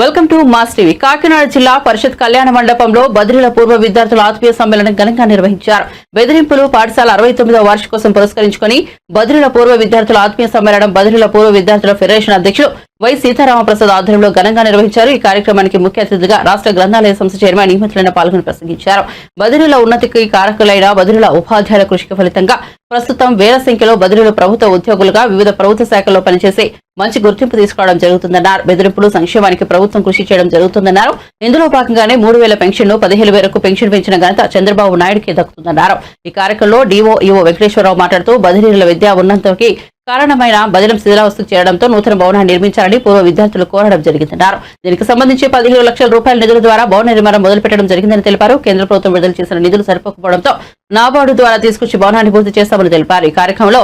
Welcome to Mass TV. Kakinada zilla parishad Kalyana మండపంలో బదిలీల పూర్వ విద్యార్థుల ఆత్మీయ సమ్మేళనం ఘనంగా నిర్వహించారు. బెదిరింపులు పాఠశాల అరవై తొమ్మిదవ వార్షికోత్సవం పురస్కరించుకొని బదిలీల పూర్వ విద్యార్థుల ఆత్మీయ సమ్మేళనం బదిలీల పూర్వ విద్యార్థుల ఫెడరేషన్ అధ్యక్షుడు వై సీతారామప్రసాద్ ఆధ్వర్యంలో ఘనంగా నిర్వహించారు. ఈ కార్యక్రమానికి ముఖ్య అతిథిగా రాష్ట్ర గ్రంథాలయ సంస్థ చైర్మన్ నియమితులైన పాల్గొని ప్రసంగించారు. బదిలీల ఉన్నతికి కారకులైన బదిలీల ఉపాధ్యాయుల కృషికి ఫలితంగా ప్రస్తుతం వేల సంఖ్యలో బదిలీలు ప్రభుత్వ ఉద్యోగులుగా వివిధ ప్రభుత్వ శాఖల్లో పనిచేసి మంచి గుర్తింపు తీసుకోవడం జరుగుతుందన్నారు. బెదిరింపులు సంక్షేమానికి ప్రభుత్వం కృషి చేయడం జరుగుతుందన్నారు. ఇందులో భాగంగానే మూడు వేల పెన్షన్లు పదిహేను వేలకు పెన్షన్ పెంచిన ఘనత చంద్రబాబు నాయుడుకి దక్కుతుందన్నారు. ఈ కార్యక్రమంలో డీఓ ఈఓ వెంకటేశ్వరరావు మాట్లాడుతూ బదిలీల విద్యా ఉన్నంతకి కారణమైన బదిలం శిథిలావస్థకు చేరడంతో నూతన భవనాన్ని నిర్మించాలని పూర్వ విద్యార్థులు కోరడం జరిగిందన్నారు. దీనికి సంబంధించి పదిహేను లక్షల రూపాయల నిధుల ద్వారా భవన నిర్మాణం మొదలుపెట్టడం జరిగిందని తెలిపారు. కేంద్ర ప్రభుత్వం విడుదల చేసిన నిధులు సరిపోకపోవడంతో నాబార్డు ద్వారా తీసుకొచ్చి భవనాన్ని పూర్తి చేస్తామని తెలిపారు. ఈ కార్యక్రమంలో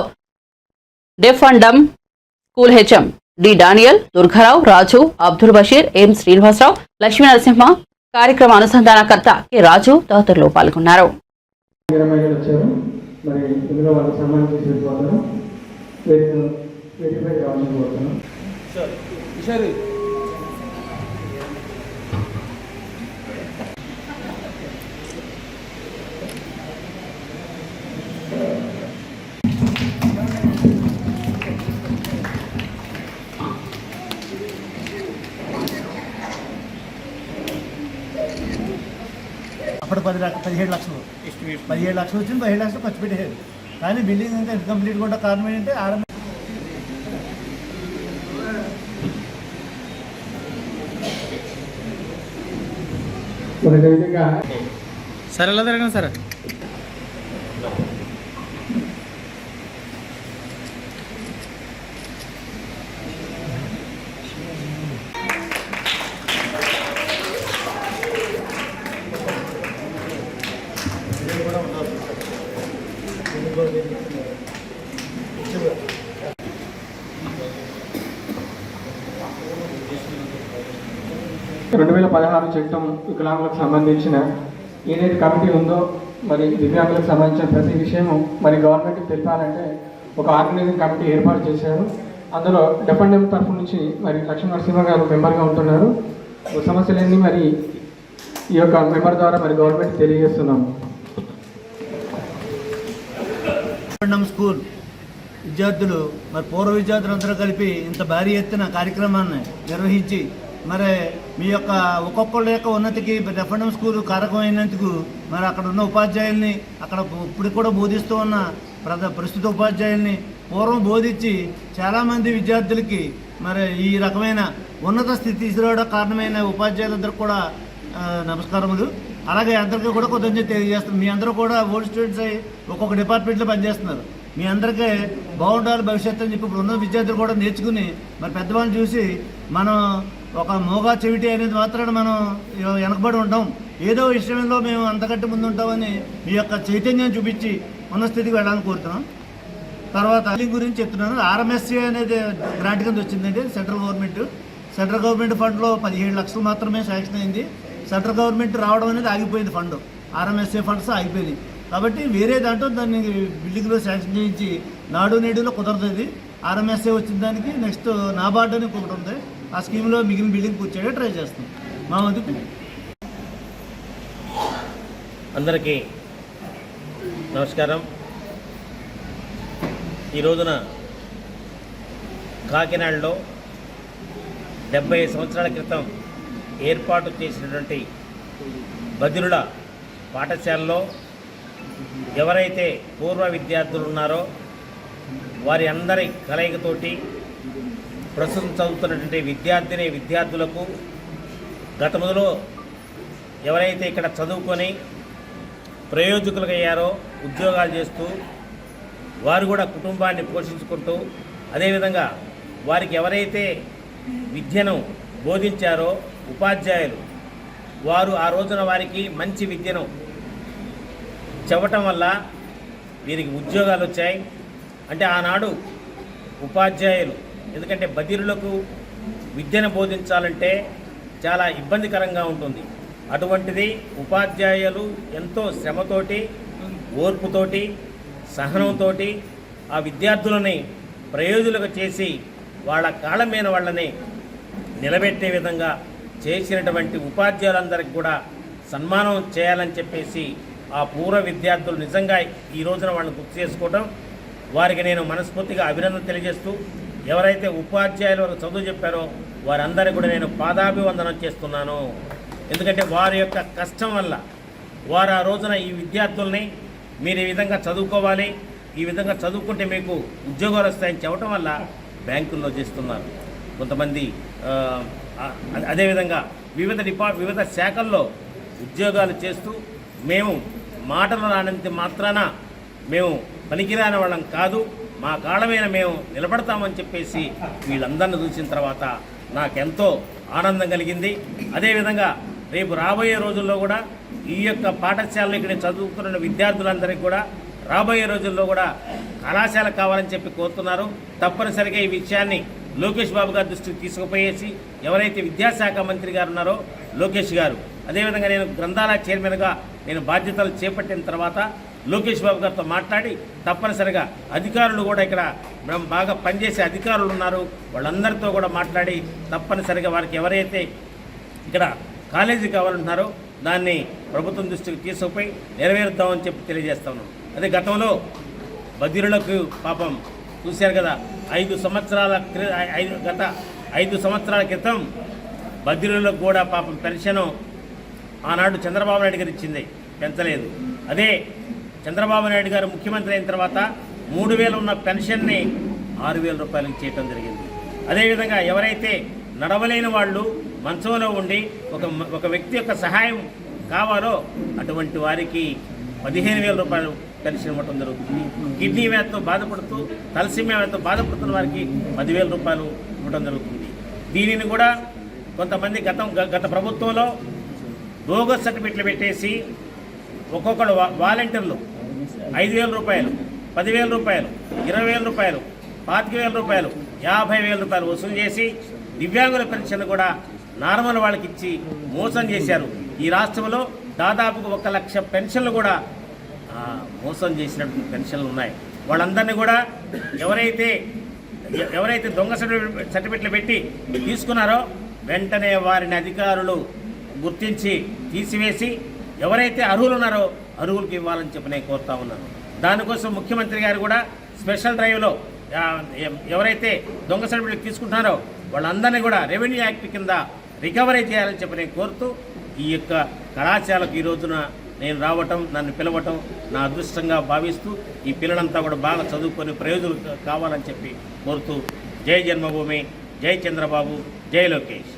deaf and dumb school HM D Daniel Durgarao Raju Abdul Basheer M Srinivasarao Lakshmi Narasimha కార్యక్రమ అనుసంధానకర్త కె రాజు తదితరులు పాల్గొన్నారు. మరి ఇందులో వాళ్ళకి చేసి వెళ్ళిపోతాను వేదిక వేదికపై రావాలని కోరుతున్నాను అప్పుడు పది లక్ష పదిహేడు లక్షలు. పదిహేడు లక్షలు వచ్చింది పదిహేడు లక్షలు ఖర్చు పెట్టేది కానీ బిల్డింగ్ ఇంకా ఇన్కంప్లీట్గా ఉంటే కారణం ఏంటంటే ఆరంభ సరే ఎలా తిరగండి సరే? రెండు వేల పదహారు చట్టం వికలాంగులకు సంబంధించిన ఏదైతే కమిటీ ఉందో మరి దివ్యాంగులకు సంబంధించిన ప్రతి విషయము మరి గవర్నమెంట్కి తెలిపాలంటే ఒక ఆర్గనైజింగ్ కమిటీ ఏర్పాటు చేశారు. అందులో డెఫెండెం తరఫు నుంచి మరి లక్ష్మీ నరసింహ గారు మెంబర్గా ఉంటున్నారు. సమస్యలన్నీ మరి ఈ యొక్క మెంబర్ ద్వారా మరి గవర్నమెంట్ తెలియజేస్తున్నాము. స్కూల్ విద్యార్థులు మరి పూర్వ విద్యార్థులందరూ కలిపి ఇంత భారీ ఎత్తున కార్యక్రమాన్ని నిర్వహించి మరి మీ యొక్క ఒక్కొక్కళ్ళ యొక్క ఉన్నతికి రెఫండం స్కూల్ కారకమైనందుకు మరి అక్కడ ఉన్న ఉపాధ్యాయుల్ని అక్కడ ఇప్పుడు కూడా బోధిస్తూ ఉన్న ప్రధ ప్రస్తుత ఉపాధ్యాయుల్ని పూర్వం బోధించి చాలామంది విద్యార్థులకి మరి ఈ రకమైన ఉన్నత స్థితి తీసుకురావడం కారణమైన ఉపాధ్యాయులందరూ కూడా నమస్కారములు. అలాగే అందరికీ కూడా కొంచెం తెలియజేస్తాం మీ అందరూ కూడా ఓల్డ్ స్టూడెంట్స్ అయ్యి ఒక్కొక్క డిపార్ట్మెంట్లో పనిచేస్తున్నారు. మీ అందరికీ బాగుండాలి భవిష్యత్తు అని చెప్పి ఇప్పుడు ఉన్న విద్యార్థులు కూడా నేర్చుకుని మరి పెద్దవాళ్ళని చూసి మనం ఒక మోగా చెవిటి అనేది మాత్రాన మనం వెనకబడి ఉంటాం. ఏదో విషయంలో మేము అంతకంటే ముందు ఉంటామని మీ యొక్క చైతన్యం చూపించి ఉన్న స్థితికి వెళ్ళాలని కోరుతున్నాం. తర్వాత దీని గురించి చెప్తున్నాను. ఆర్ఎంఎస్సీ అనేది గ్రాంట్ కింద వచ్చిందండి సెంట్రల్ గవర్నమెంట్. సెంట్రల్ గవర్నమెంట్ ఫండ్లో పదిహేడు లక్షలు మాత్రమే శాంక్షన్ అయింది. సెంట్రల్ గవర్నమెంట్ రావడం అనేది ఆగిపోయింది ఫండ్. ఆర్ఎంఎస్ఏ ఫండ్స్ ఆగిపోయినాయి. కాబట్టి వేరే దాంట్లో దాన్ని బిల్డింగ్లో శాంక్షన్ చేయించి నాడు నేడులో కుదరదు ఆర్ఎంఎస్ఏ వచ్చిన దానికి నెక్స్ట్ నాబార్డు అని ఒకటి ఉంది. ఆ స్కీమ్లో మిగిలిన బిల్డింగ్ కూర్చోడే ట్రై చేస్తాం. మా వంతు అందరికీ నమస్కారం. ఈ రోజున కాకినాడలో డెబ్బై సంవత్సరాల క్రితం ఏర్పాటు చేసినటువంటి బదిరుల పాఠశాలలో ఎవరైతే పూర్వ విద్యార్థులు ఉన్నారో వారి అందరి కలయికతోటి ప్రస్తుతం చదువుతున్నటువంటి విద్యార్థిని విద్యార్థులకు గతంలో ఎవరైతే ఇక్కడ చదువుకొని ప్రయోజకులుగా అయ్యారో ఉద్యోగాలు చేస్తూ వారు కూడా కుటుంబాన్ని పోషించుకుంటూ అదేవిధంగా వారికి ఎవరైతే విద్యను బోధించారో ఉపాధ్యాయులు వారు ఆ రోజున వారికి మంచి విద్యను చెప్పటం వల్ల వీరికి ఉద్యోగాలు వచ్చాయి. అంటే ఆనాడు ఉపాధ్యాయులు ఎందుకంటే బదిరులకు విద్యను బోధించాలంటే చాలా ఇబ్బందికరంగా ఉంటుంది. అటువంటిది ఉపాధ్యాయులు ఎంతో శ్రమతోటి ఓర్పుతోటి సహనంతోటి ఆ విద్యార్థులని ప్రయోజులుగా చేసి వాళ్ళ కాళ్ళ మీద వాళ్ళని నిలబెట్టే విధంగా చేసినటువంటి ఉపాధ్యాయులందరికీ కూడా సన్మానం చేయాలని చెప్పేసి ఆ పూర్వ విద్యార్థులు నిజంగా ఈ రోజున వాళ్ళని గుర్తు చేసుకోవడం వారికి నేను మనస్ఫూర్తిగా అభినందన తెలియజేస్తూ ఎవరైతే ఉపాధ్యాయులు వారు చదువు చెప్పారో వారందరికీ కూడా నేను పాదాభివందనం చేస్తున్నాను. ఎందుకంటే వారి యొక్క కష్టం వల్ల వారు ఆ రోజున ఈ విద్యార్థుల్ని మీరు ఈ విధంగా చదువుకోవాలి ఈ విధంగా చదువుకుంటే మీకు ఉద్యోగాలు వస్తాయని చెప్పడం వల్ల బ్యాంకుల్లో చేస్తున్నారు. కొంతమంది అదేవిధంగా వివిధ డిపార్ట్ వివిధ శాఖల్లో ఉద్యోగాలు చేస్తూ మేము మాటలు రానంత మాత్రాన మేము పనికిరాని వాళ్ళం కాదు. మా కాళ్ళమైన మీద మేము నిలబడతామని చెప్పేసి వీళ్ళందరిని చూసిన తర్వాత నాకెంతో ఆనందం కలిగింది. అదేవిధంగా రేపు రాబోయే రోజుల్లో కూడా ఈ యొక్క పాఠశాలలో ఇక్కడ చదువుతున్న విద్యార్థులందరికీ కూడా రాబోయే రోజుల్లో కూడా కళాశాల కావాలని చెప్పి కోరుతున్నారు. తప్పనిసరిగా ఈ విషయాన్ని లోకేష్ బాబు గారి దృష్టికి తీసుకుపోయేసి ఎవరైతే విద్యాశాఖ మంత్రి గారు ఉన్నారో లోకేష్ గారు అదేవిధంగా నేను గ్రంథాలయ చైర్మన్గా నేను బాధ్యతలు చేపట్టిన తర్వాత లోకేష్ బాబు గారితో మాట్లాడి తప్పనిసరిగా అధికారులు కూడా ఇక్కడ మనం బాగా పనిచేసే అధికారులు ఉన్నారు. వాళ్ళందరితో కూడా మాట్లాడి తప్పనిసరిగా వారికి ఎవరైతే ఇక్కడ కాలేజీ కావాలంటున్నారో దాన్ని ప్రభుత్వం దృష్టికి తీసుకుపోయి నెరవేరుద్దామని చెప్పి తెలియజేస్తా ఉన్నాం. అదే గతంలో బదిరులకు పాపం చూశారు కదా ఐదు సంవత్సరాల ఐదు గత ఐదు సంవత్సరాల క్రితం బదిరులకు కూడా పాపం పెన్షన్ ఆనాడు చంద్రబాబు నాయుడు గారు ఇచ్చింది పెంచలేదు. అదే చంద్రబాబు నాయుడు గారు ముఖ్యమంత్రి అయిన తర్వాత మూడు వేలు ఉన్న పెన్షన్ని ఆరు వేల రూపాయలకు చేయటం జరిగింది. అదేవిధంగా ఎవరైతే నడవలేని వాళ్ళు మంచంలో ఉండి ఒక ఒక వ్యక్తి యొక్క సహాయం కావాలో అటువంటి వారికి పదిహేను వేల రూపాయలు పెన్షన్ ఇవ్వటం జరుగుతుంది. కిడ్నీ వ్యాధితో బాధపడుతూ తలసిమియా వ్యాధితో బాధపడుతున్న వారికి పదివేల రూపాయలు ఇవ్వడం జరుగుతుంది. దీనిని కూడా కొంతమంది గతం గత ప్రభుత్వంలో బోగస్ సర్టిఫికెట్లు పెట్టేసి ఒక్కొక్కడు వా- వాలంటీర్లు. ఐదు వేల రూపాయలు పదివేల రూపాయలు ఇరవై వేల రూపాయలు పాతిక వేల రూపాయలు యాభై వేల రూపాయలు వసూలు చేసి దివ్యాంగుల పెన్షన్ కూడా నార్మల్ వాళ్ళకి ఇచ్చి మోసం చేశారు. ఈ రాష్ట్రంలో దాదాపుగా ఒక లక్ష పెన్షన్లు కూడా మోసం చేసినటువంటి పెన్షన్లు ఉన్నాయి. వాళ్ళందరినీ కూడా ఎవరైతే ఎవరైతే దొంగ సర్టిఫికెట్ సర్టిఫికెట్లు పెట్టి తీసుకున్నారో వెంటనే వారిని అధికారులు గుర్తించి తీసివేసి ఎవరైతే అర్హులు ఉన్నారో అర్హులకు ఇవ్వాలని చెప్పి నేను కోరుతా ఉన్నాను. దానికోసం ముఖ్యమంత్రి గారు కూడా స్పెషల్ డ్రైవ్లో ఎవరైతే దొంగ సర్టిఫికెట్ తీసుకుంటున్నారో వాళ్ళందరినీ కూడా రెవెన్యూ యాక్ట్ కింద రికవరీ చేయాలని చెప్పి నేను కోరుతూ ఈ యొక్క కళాశాలకు ఈ రోజున నేను రావటం నన్ను పిలవటం నా అదృష్టంగా భావిస్తూ ఈ పిల్లలంతా కూడా బాగా చదువుకొని ప్రయోజనం కావాలని చెప్పి కోరుతూ జై జన్మభూమి జై చంద్రబాబు జై లోకేష్.